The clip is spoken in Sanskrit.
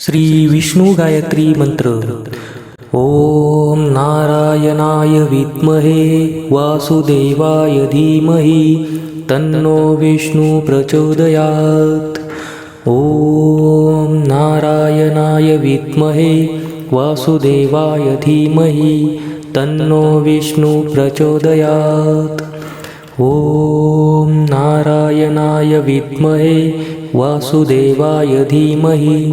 श्री विष्णू गायत्री मंत्र ओम नारायणाय विद्महे वासुदेवाय धीमहि तन्नो विष्णु प्रचोदयात्। ओम नारायणाय विद्महे वासुदेवाय धीमहि तन्नो विष्णु प्रचोदयात्। ॐ नारायणाय विद्महे वासुदेवाय धीमहि